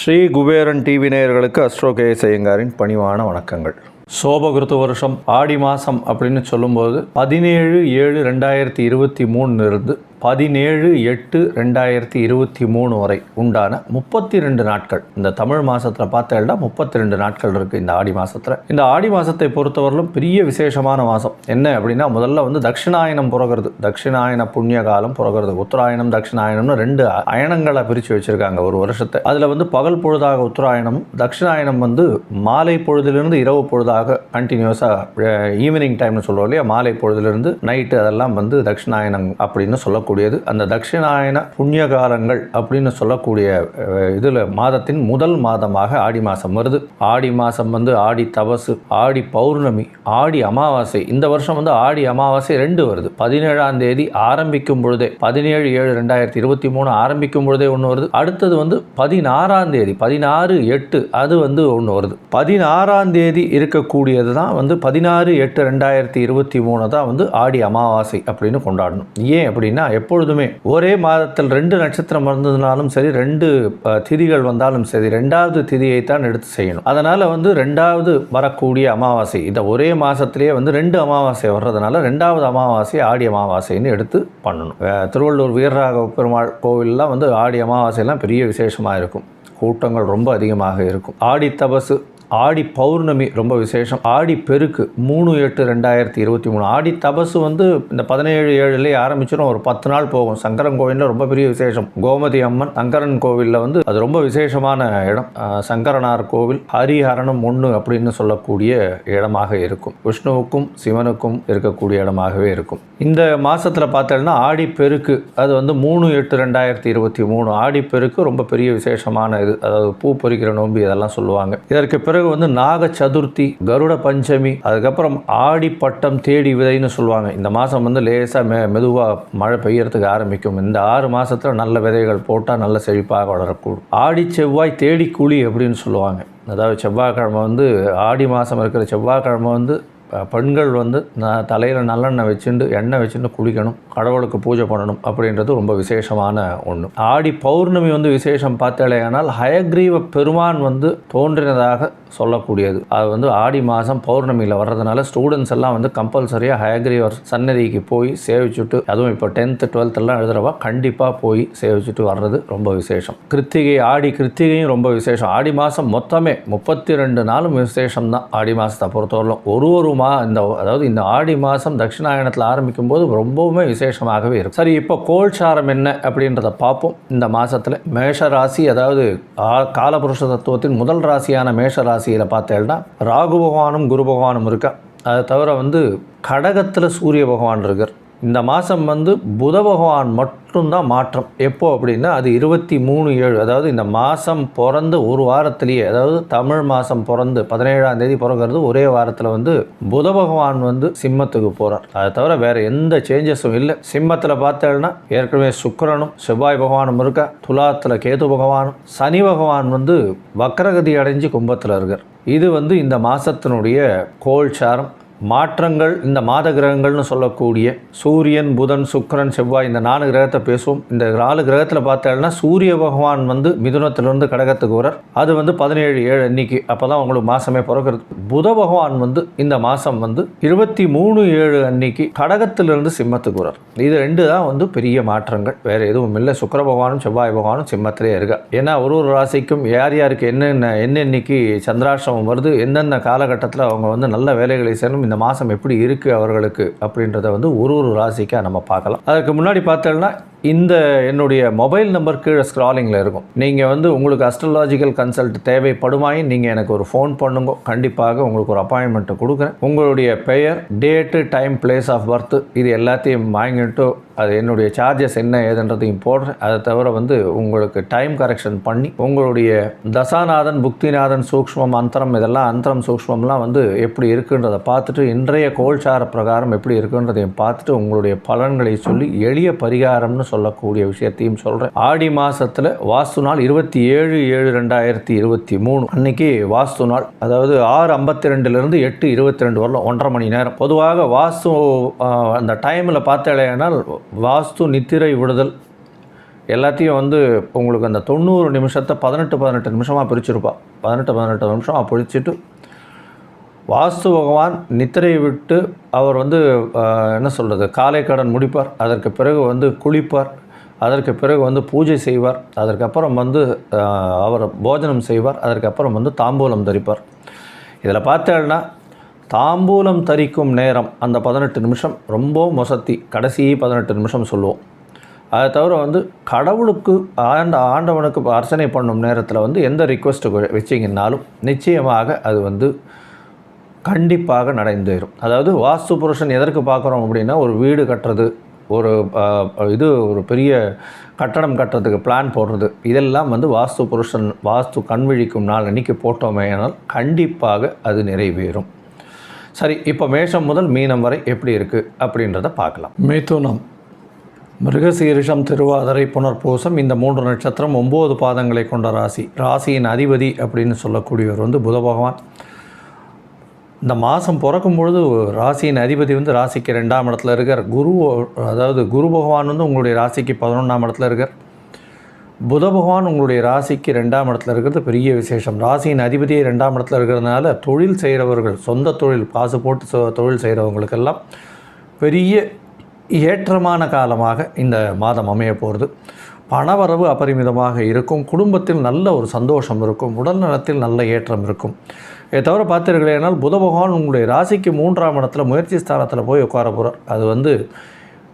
Sri Kuberan TV நேயர்களுக்கு astro KS ஐயங்காரின் பணிவான வணக்கங்கள். சோபகிருத்து வருஷம் ஆடி மாதம் அப்படின்னு சொல்லும்போது பதினேழு ஏழு ரெண்டாயிரத்தி இருபத்தி மூணுலேருந்து பதினேழு எட்டு ரெண்டாயிரத்தி இருபத்தி மூணு வரை உண்டான முப்பத்தி ரெண்டு நாட்கள். இந்த தமிழ் மாதத்தில் பார்த்தேன்னா முப்பத்தி ரெண்டு நாட்கள் இருக்குது இந்த ஆடி மாதத்தில் இந்த ஆடி மாதத்தை பொறுத்தவரையிலும் பெரிய விசேஷமான மாதம் என்ன அப்படின்னா முதல்ல வந்து தட்சிணாயனம் புறகிறது. தட்சிணாயன புண்ணிய காலம் புறகிறது. உத்தராயணம் தட்சிணாயனம்னு ரெண்டு அயனங்களை பிரித்து வச்சுருக்காங்க ஒரு வருஷத்தை. அதில் வந்து பகல் பொழுதாக உத்தராயணம் தட்சிணாயனம் வந்து மாலை பொழுதிலிருந்து இரவு பொழுதாக கண்டினியூஸாக ஈவினிங் டைம்னு சொல்கிறோம் இல்லையா? மாலை பொழுதுலேருந்து நைட்டு அதெல்லாம் வந்து தட்சிணாயனம் அப்படின்னு சொல்லக்கூடியது. அந்த தட்சிணாயன புண்ணியகாரங்கள் அப்படின்னு சொல்லக்கூடிய இதில் மாதத்தின் முதல் மாதமாக ஆடி மாதம் வருது. ஆடி மாதம் வந்து ஆடி தபசு ஆடி பௌர்ணமி ஆடி அமாவாசை. இந்த வருஷம் வந்து ஆடி அமாவாசை ரெண்டு வருது. பதினேழாம் தேதி ஆரம்பிக்கும் பொழுதே பதினேழு ஏழு ரெண்டாயிரத்தி இருபத்தி மூணு ஆரம்பிக்கும் பொழுதே ஒன்று வருது. அடுத்தது வந்து பதினாறாம் தேதி பதினாறு எட்டு அது வந்து ஒன்று வருது. பதினாறாம் தேதி இருக்கக்கூடியது தான் வந்து பதினாறு எட்டு ரெண்டாயிரத்தி இருபத்தி மூணு தான் வந்து ஆடி அமாவாசை அப்படின்னு கொண்டாடணும். ஏன் அப்படின்னா எப்பொழுதுமே ஒரே மாதத்தில் ரெண்டு நட்சத்திரம் வந்ததுனாலும் சரி ரெண்டு திதிகள் வந்தாலும் சரி ரெண்டாவது திதியை தான் எடுத்து செய்யணும். அதனால் வந்து ரெண்டாவது வரக்கூடிய அமாவாசை இந்த ஒரே மாதத்திலேயே வந்து ரெண்டு அமாவாசை வர்றதுனால ரெண்டாவது அமாவாசை ஆடி அமாவாசைன்னு எடுத்து பண்ணணும். திருவள்ளூர் வீரராக பெருமாள் கோவில்லாம் வந்து ஆடி அமாவாசையெல்லாம் பெரிய விசேஷமாக இருக்கும். கூட்டங்கள் ரொம்ப அதிகமாக இருக்கும். ஆடி தபசு ஆடி பௌர்ணமி ரொம்ப விசேஷம். ஆடி பெருக்கு மூணு எட்டு ரெண்டாயிரத்தி இருபத்தி மூணு. ஆடி தபசு வந்து இந்த பதினேழு ஏழுலேயே ஆரம்பிச்சிடும் ஒரு பத்து நாள் போகும். சங்கரன் கோவிலில் ரொம்ப பெரிய விசேஷம். கோமதி அம்மன் சங்கரன் கோவிலில் வந்து அது ரொம்ப விசேஷமான இடம். சங்கரனார் கோவில் ஹரிஹரணம் ஒன்று அப்படின்னு சொல்லக்கூடிய இடமாக இருக்கும். விஷ்ணுவுக்கும் சிவனுக்கும் இருக்கக்கூடிய இடமாகவே இருக்கும். இந்த மாதத்தில் பார்த்தோம்னா ஆடி பெருக்கு அது வந்து மூணு எட்டு ரெண்டாயிரத்தி இருபத்தி மூணு. ஆடி பெருக்கு ரொம்ப பெரிய விசேஷமான இது. அதாவது பூ பொறிக்கிற நோம்பி இதெல்லாம் சொல்லுவாங்க. இதற்கு பிறகு வந்து நாக சதுர்த்தி கருட பஞ்சமி அதுக்கப்புறம் ஆடி பட்டம் தேடி விதைன்னு சொல்லுவாங்க. இந்த மாதம் வந்து லேசாக மெ மெதுவாக மழை பெய்யறதுக்கு ஆரம்பிக்கும். இந்த ஆறு மாதத்தில் நல்ல விதைகள் போட்டால் நல்ல செழிப்பாக வளரக்கூடும். ஆடி செவ்வாய் தேடி குழி அப்படின்னு சொல்லுவாங்க. அதாவது செவ்வாய்க்கிழமை வந்து ஆடி மாதம் இருக்கிற செவ்வாய்க்கிழமை வந்து பெண்கள் வந்து நான் தலையில் நல்லெண்ணெய் வச்சுட்டு எண்ணெய் வச்சுட்டு குளிக்கணும் கடவுளுக்கு பூஜை பண்ணணும் அப்படின்றது ரொம்ப விசேஷமான ஒன்று ஆடி பௌர்ணமி வந்து விசேஷம் பார்த்தாலேயானால் ஹயக்ரீவ பெருமான் வந்து தோன்றினதாக சொல்லக்கூடியது. அது வந்து ஆடி மாதம் பௌர்ணமியில் வர்றதுனால ஸ்டூடெண்ட்ஸ் எல்லாம் வந்து கம்பல்சரியாக ஹயக்ரீவர் சன்னதிக்கு போய் சேவிச்சுட்டு அதுவும் இப்போ டென்த்து டுவெல்த்தெல்லாம் எழுதுறவா கண்டிப்பாக போய் சேவிச்சுட்டு வர்றது ரொம்ப விசேஷம். கிருத்திகை ஆடி கிருத்திகையும் ரொம்ப விசேஷம். ஆடி மாதம் மொத்தமே முப்பத்தி ரெண்டு நாளும் விசேஷம் தான் ஆடி மாதத்தை பொறுத்தவரையிலும். ஒரு ஒரு மா இந்த அதாவது இந்த ஆடி மாதம் தட்சிணாயனத்தில் ஆரம்பிக்கும் போது ரொம்பவுமே விசேஷமாகவே இருக்கும். சரி இப்போ கோல்சாரம் என்ன அப்படின்றத பார்ப்போம். இந்த மாதத்தில் மேஷ ராசி அதாவது காலபுருஷ தத்துவத்தின் முதல் ராசியான மேஷ ராசியில் பார்த்தேன்னா ராகு பகவானும் குரு பகவானும் இருக்கா? அதை தவிர வந்து கடகத்தில் சூரிய பகவான் இருக்கார். இந்த மாதம் வந்து புத பகவான் மட்டும்தான் மாற்றம். எப்போ அப்படின்னா அது இருபத்தி மூணு ஏழு அதாவது இந்த மாதம் பிறந்து ஒரு வாரத்திலேயே அதாவது தமிழ் மாதம் பிறந்து பதினேழாம் தேதி பிறக்கிறது ஒரே வாரத்தில் வந்து புத பகவான் வந்து சிம்மத்துக்கு போகிறார் அதை தவிர வேறு எந்த சேஞ்சஸும் இல்லை. சிம்மத்தில் பார்த்தேன்னா ஏற்கனவே சுக்கரனும் செவ்வாய் பகவானும் இருக்கா துலாத்தில் கேது பகவானும் சனி பகவான் வந்து வக்கரகதி அடைஞ்சு கும்பத்தில் இருக்கார். இது வந்து இந்த மாதத்தினுடைய கோல்சாரம். மாற்றங்கள் இந்த மாத கிரகங்கள்னு சொல்லக்கூடிய சூரியன் புதன் சுக்கரன் செவ்வாய் இந்த நாலு கிரகத்தை பேசுவோம். இந்த நாலு கிரகத்தில் பார்த்தோம்னா சூரிய பகவான் வந்து மிதுனத்திலிருந்து கடகத்துக்கு வரார் அது வந்து பதினேழு ஏழு அன்னைக்கு. அப்போ தான் உங்களுக்கு மாதமே பிறக்கிறது. புத பகவான் வந்து இந்த மாதம் வந்து இருபத்தி மூணு ஏழு அன்னைக்கு கடகத்திலிருந்து சிம்மத்துக்கு வரார் இது ரெண்டு தான் வந்து பெரிய மாற்றங்கள். வேறு எதுவும் இல்லை. சுக்கர பகவானும் செவ்வாய் பகவானும் சிம்மத்திலே இருக்கா. ஏன்னா ஒரு ஒரு ராசிக்கும் யார் யாருக்கு என்னென்ன என்னென்னைக்கு சந்திராஷ்டமம் வருது எந்தெந்த காலகட்டத்தில் அவங்க வந்து நல்ல வேலைகளை செய்யணும் இந்த மாதம் எப்படி இருக்குது அவர்களுக்கு அப்படின்றத வந்து ஒரு ஒரு ராசிக்காக நம்ம பார்க்கலாம். அதுக்கு முன்னாடி பார்த்தோம்னா இந்த என்னுடைய மொபைல் நம்பர் கீழே ஸ்க்ராலிங்கில் இருக்கும். நீங்கள் வந்து உங்களுக்கு அஸ்ட்ராலாஜிக்கல் கன்சல்ட் தேவைப்படுமாயின் நீங்கள் எனக்கு ஒரு ஃபோன் பண்ணுங்க. கண்டிப்பாக உங்களுக்கு ஒரு அப்பாயின்மெண்ட்டை கொடுக்குறேன். உங்களுடைய பெயர் date time place of birth இது எல்லாத்தையும் வாங்கிட்டு அது என்னுடைய சார்ஜஸ் என்ன ஏதுன்றதையும் போடுறேன். அதை தவிர வந்து உங்களுக்கு டைம் கரெக்ஷன் பண்ணி உங்களுடைய தசாநாதன் புக்திநாதன் சூக்ஷ்மம் அந்தரம் இதெல்லாம் அந்தரம் சூக்ஷ்மம்லாம் வந்து எப்படி இருக்குன்றதை பார்த்துட்டு இன்றைய கோல்சார பிரகாரம் எப்படி இருக்குன்றதையும் பார்த்துட்டு உங்களுடைய பலன்களை சொல்லி எளிய பரிகாரம்னு சொல்லக்கூடிய விஷயத்தையும் சொல்கிறேன் ஆடி மாதத்தில் வாஸ்து நாள் இருபத்தி ஏழு ஏழு ரெண்டாயிரத்தி இருபத்தி மூணு. அன்னைக்கு வாஸ்து நாள். அதாவது ஆறு ஐம்பத்தி ரெண்டுலேருந்து எட்டு இருபத்தி ரெண்டு வரலாம் ஒன்றரை மணி நேரம். பொதுவாக வாஸ்து அந்த டைமில் பார்த்தாலேனால் வாஸ்து நித்திரை விடுதல் எல்லாத்தையும் வந்து உங்களுக்கு அந்த தொண்ணூறு நிமிஷத்தை பதினெட்டு பதினெட்டு நிமிஷமாக பிரிச்சுருப்பா. பதினெட்டு பதினெட்டு நிமிஷமாக பிரிச்சுட்டு வாஸ்து பகவான் நித்திரையை விட்டு அவர் வந்து என்ன சொல்கிறது காலை கடன் முடிப்பார். அதற்கு பிறகு வந்து குளிப்பார். அதற்கு பிறகு வந்து பூஜை செய்வார். அதற்கப்புறம் வந்து அவர் போஜனம் செய்வார். அதற்கப்புறம் வந்து தாம்பூலம் தரிப்பார். இதில் பார்த்தேன்னா தாம்பூலம் தரிக்கும் நேரம் அந்த பதினெட்டு நிமிஷம் ரொம்ப மொசத்தி கடைசி பதினெட்டு நிமிஷம் சொல்லுவோம். அதை தவிர வந்து கடவுளுக்கு ஆண்ட ஆண்டவனுக்கு அர்ச்சனை பண்ணும் நேரத்தில் வந்து எந்த ரிக்வெஸ்ட்டு வச்சிங்கன்னாலும் நிச்சயமாக அது வந்து கண்டிப்பாக நடந்தேறும். அதாவது வாஸ்து புருஷன் எதற்கு பார்க்குறோம் அப்படின்னா ஒரு வீடு கட்டுறது ஒரு இது ஒரு பெரிய கட்டடம் கட்டுறதுக்கு பிளான் போடுறது. இதெல்லாம் வந்து வாஸ்து புருஷன் வாஸ்து கண்விழிக்கும் நாள் அன்றைக்கி போட்டோமே ஆனால் கண்டிப்பாக அது நிறைவேறும். சரி இப்போ மேஷம் முதல் மீனம் வரை எப்படி இருக்குது அப்படின்றத பார்க்கலாம். மிதுனம். மிருகசீரிஷம் திருவாதிரை புனர்பூசம் இந்த மூன்று நட்சத்திரம் ஒம்பது பாதங்களை கொண்ட ராசி. ராசியின் அதிபதி அப்படின்னு சொல்லக்கூடியவர் வந்து புத பகவான். இந்த மாதம் பிறக்கும் பொழுது ராசியின் அதிபதி வந்து ராசிக்கு ரெண்டாம் இடத்துல இருக்கார். குரு அதாவது குரு பகவான் வந்து உங்களுடைய ராசிக்கு பதினொன்றாம் இடத்துல இருக்கார். புத பகவான் உங்களுடைய ராசிக்கு ரெண்டாம் இடத்துல இருக்கிறது பெரிய விசேஷம். ராசியின் அதிபதியை ரெண்டாம் இடத்துல இருக்கிறதுனால தொழில் செய்கிறவர்கள் சொந்த தொழில் காசு போட்டு தொழில் செய்கிறவங்களுக்கெல்லாம் பெரிய ஏற்றமான காலமாக இந்த மாதம் அமைய போகிறது பணவரவு அபரிமிதமாக இருக்கும். குடும்பத்தில் நல்ல ஒரு சந்தோஷம் இருக்கும். உடல் நலத்தில் நல்ல ஏற்றம் இருக்கும். இதை தவிர பார்த்தீர்களேனால் புத பகவான் உங்களுடைய ராசிக்கு மூன்றாம் இடத்துல முயற்சி ஸ்தானத்தில் போய் உட்கார போகிறார் அது வந்து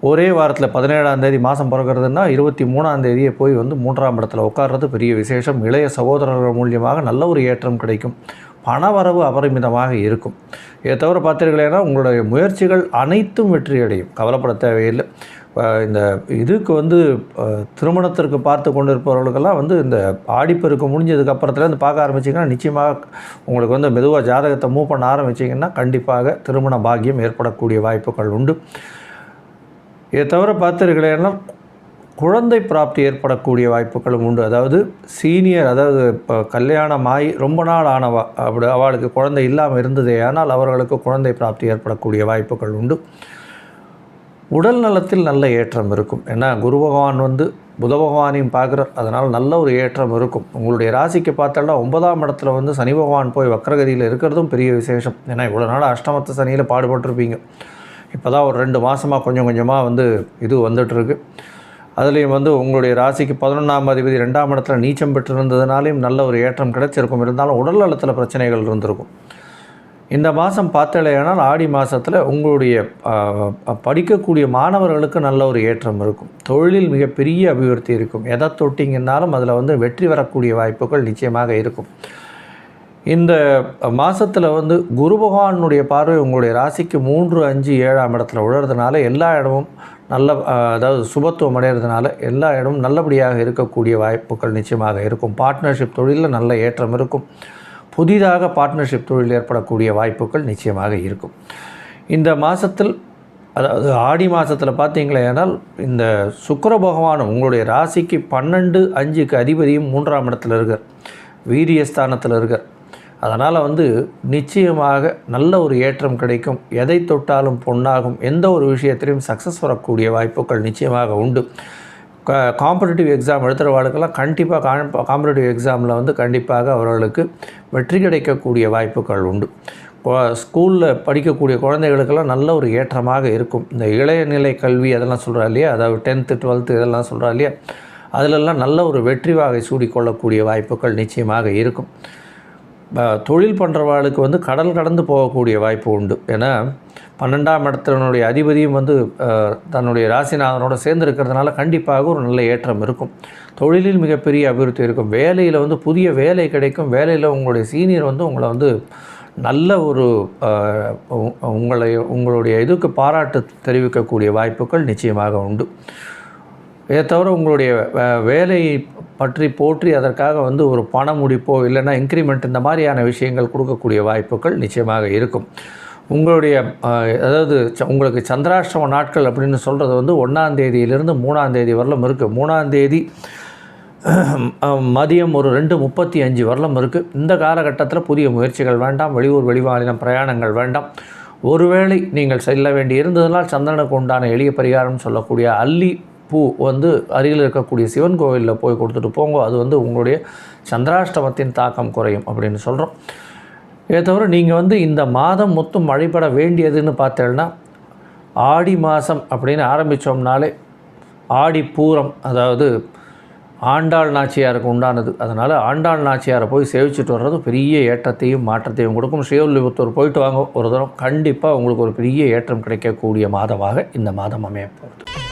ஒரே வாரத்தில் பதினேழாம் தேதி மாதம் பிறகுறதுன்னா இருபத்தி மூணாம் தேதியே போய் வந்து மூன்றாம் இடத்துல உட்கார்றது பெரிய விசேஷம். இளைய சகோதரர்கள் மூலியமாக நல்ல ஒரு ஏற்றம் கிடைக்கும். பணவரவு அபரிமிதமாக இருக்கும். இதை தவிர பார்த்தீர்களேனா உங்களுடைய முயற்சிகள் அனைத்தும் வெற்றியடையும். கவலைப்பட தேவையில்லை. இந்த இதுக்கு வந்து திருமணத்திற்கு பார்த்து கொண்டு இருப்பவர்களுக்கெல்லாம் வந்து இந்த ஆடிப்பெருக்கு முடிஞ்சதுக்கு அப்புறத்துலேருந்து பார்க்க ஆரம்பிச்சிங்கன்னா நிச்சயமாக உங்களுக்கு வந்து மெதுவாக ஜாதகத்தை மூவ் பண்ண ஆரம்பிச்சிங்கன்னா கண்டிப்பாக திருமண பாக்கியம் ஏற்படக்கூடிய வாய்ப்புகள் உண்டு. இதை தவிர பார்த்தீர்களேன்னா குழந்தை பிராப்தி ஏற்படக்கூடிய வாய்ப்புகளும் உண்டு. அதாவது சீனியர் அதாவது இப்போ கல்யாணமாகி ரொம்ப நாள் ஆனவா அப்படி அவளுக்கு குழந்தை இல்லாமல் இருந்ததே ஆனால் அவர்களுக்கு குழந்தை பிராப்தி ஏற்படக்கூடிய வாய்ப்புகள் உண்டு. உடல் நலத்தில் நல்ல ஏற்றம் இருக்கும். ஏன்னா குரு பகவான் வந்து புத பகவானையும் பார்க்குறார். அதனால் நல்ல ஒரு ஏற்றம் இருக்கும். உங்களுடைய ராசிக்கு பார்த்தோம்னா ஒன்பதாம் இடத்துல வந்து சனி பகவான் போய் வக்ரகதியில் இருக்கிறதும் பெரிய விசேஷம். ஏன்னா இவ்வளோ நாள் அஷ்டமத்து சனியில் பாடுபட்டிருப்பீங்க. இப்போ தான் ஒரு ரெண்டு மாதமாக கொஞ்சம் கொஞ்சமாக வந்து இது வந்துட்டுருக்கு அதுலேயும் வந்து உங்களுடைய ராசிக்கு பதினொன்றாம் அதிபதி ரெண்டாம் இடத்துல நீச்சம் பெற்றிருந்ததுனாலையும் நல்ல ஒரு ஏற்றம் கிடைச்சிருக்கும். இருந்தாலும் உடல் நலத்தில் பிரச்சனைகள் இருந்திருக்கும். இந்த மாதம் பார்த்தலையானால் ஆடி மாதத்தில் உங்களுடைய படிக்கக்கூடிய மாணவர்களுக்கு நல்ல ஒரு ஏற்றம் இருக்கும். தொழிலில் மிகப்பெரிய அபிவிருத்தி இருக்கும். எதை தொட்டிங்கன்னாலும் அதில் வந்து வெற்றி வரக்கூடிய வாய்ப்புகள் நிச்சயமாக இருக்கும். இந்த மாதத்தில் வந்து குரு பகவானுடைய பார்வை உங்களுடைய ராசிக்கு மூன்று அஞ்சு ஏழாம் இடத்துல உழறதுனால எல்லா இடமும் நல்ல அதாவது சுபத்துவம் அடைகிறதுனால எல்லா இடமும் நல்லபடியாக இருக்கக்கூடிய வாய்ப்புகள் நிச்சயமாக இருக்கும். பார்ட்னர்ஷிப் தொழிலில் நல்ல ஏற்றம் இருக்கும். புதிதாக பார்ட்னர்ஷிப் தொழில் ஏற்படக்கூடிய வாய்ப்புகள் நிச்சயமாக இருக்கும். இந்த மாதத்தில் அதாவது ஆடி மாதத்தில் பார்த்தீங்களேனால் இந்த சுக்கர பகவானும் உங்களுடைய ராசிக்கு பன்னெண்டு அஞ்சுக்கு அதிபதியும் மூன்றாம் இடத்துல இருக்கார். வீரியஸ்தானத்தில் இருக்கார். அதனால் வந்து நிச்சயமாக நல்ல ஒரு ஏற்றம் கிடைக்கும். எதை தொட்டாலும் பொண்ணாகும் எந்த ஒரு விஷயத்திலையும் சக்ஸஸ் வரக்கூடிய வாய்ப்புகள் நிச்சயமாக உண்டு. காம்படிட்டிவ் எக்ஸாம் எழுதுகிறவாளுக்கெல்லாம் கண்டிப்பாக காம்படிட்டிவ் எக்ஸாமில் வந்து கண்டிப்பாக அவர்களுக்கு வெற்றி கிடைக்கக்கூடிய வாய்ப்புகள் உண்டு. ஸ்கூலில் படிக்கக்கூடிய குழந்தைகளுக்கெல்லாம் நல்ல ஒரு ஏற்றமாக இருக்கும். இந்த இளையநிலை கல்வி அதெல்லாம் சொல்கிறா இல்லையா? அதாவது டென்த்து டுவெல்த்து இதெல்லாம் சொல்கிறா இல்லையா? அதிலெல்லாம் நல்ல ஒரு வெற்றி வாகை சூடிக்கொள்ளக்கூடிய வாய்ப்புகள் நிச்சயமாக இருக்கும். தொழில் பண்ணுறவாளுக்கு வந்து கடல் கடந்து போகக்கூடிய வாய்ப்பு உண்டு. ஏன்னா பன்னெண்டாம் இடத்தினுடைய அதிபதியும் வந்து தன்னுடைய ராசிநாதனோட சேர்ந்து இருக்கிறதுனால கண்டிப்பாக ஒரு நல்ல ஏற்றம் இருக்கும். தொழிலில் மிகப்பெரிய அபிவிருத்தி இருக்கும். வேலையில் வந்து புதிய வேலை கிடைக்கும். வேலையில் உங்களுடைய சீனியர் வந்து உங்களை வந்து நல்ல ஒரு உங்களை உங்களுடைய இதுக்கு பாராட்டு தெரிவிக்கக்கூடிய வாய்ப்புகள் நிச்சயமாக உண்டு. இதை தவிர உங்களுடைய வே- வேலையை பற்றி போற்றி அதற்காக வந்து ஒரு பண முடிப்போ இல்லைன்னா இன்க்ரிமெண்ட் இந்த மாதிரியான விஷயங்கள் கொடுக்கக்கூடிய வாய்ப்புகள் நிச்சயமாக இருக்கும். உங்களுடைய அதாவது ச- உங்களுக்கு சந்திராஷ்டம நாட்கள் அப்படின்னு சொல்கிறது வந்து ஒன்றாம் தேதியிலிருந்து மூணாம் தேதி வரலும் இருக்குது மூணாம் தேதி மதியம் ஒரு ரெண்டு முப்பத்தி அஞ்சு வரலும் இருக்குது இந்த காலகட்டத்தில் புதிய முயற்சிகள் வேண்டாம். வெளியூர் வெளிமாநிலம் பிரயாணங்கள் வேண்டாம். ஒருவேளை நீங்கள் செல்ல வேண்டி இருந்ததனால் சந்திரனுக்கு உண்டான எளிய பரிகாரம் சொல்லக்கூடிய அல்லி பூ வந்து அருகில் இருக்கக்கூடிய சிவன் கோவிலில் போய் கொடுத்துட்டு போங்க அது வந்து உங்களுடைய சந்திராஷ்டமத்தின் தாக்கம் குறையும் அப்படின்னு சொல்கிறோம் இதை தவிர நீங்கள் வந்து இந்த மாதம் மொத்தம் வழிபட வேண்டியதுன்னு பார்த்தேன்னா ஆடி மாதம் அப்படின்னு ஆரம்பித்தோம்னாலே ஆடி பூரம் அதாவது ஆண்டாள் நாச்சியாருக்கு உண்டானது. அதனால் ஆண்டாள் நாச்சியாரை போய் சேவிச்சுட்டு வர்றது பெரிய ஏற்றத்தையும் மாற்றத்தையும் கொடுக்கும். ஸ்ரீவில்லிபுத்தூர் போயிட்டு வாங்க ஒரு தரம். கண்டிப்பாக உங்களுக்கு ஒரு பெரிய ஏற்றம் கிடைக்கக்கூடிய மாதமாக இந்த மாதம் அமையப்போகுது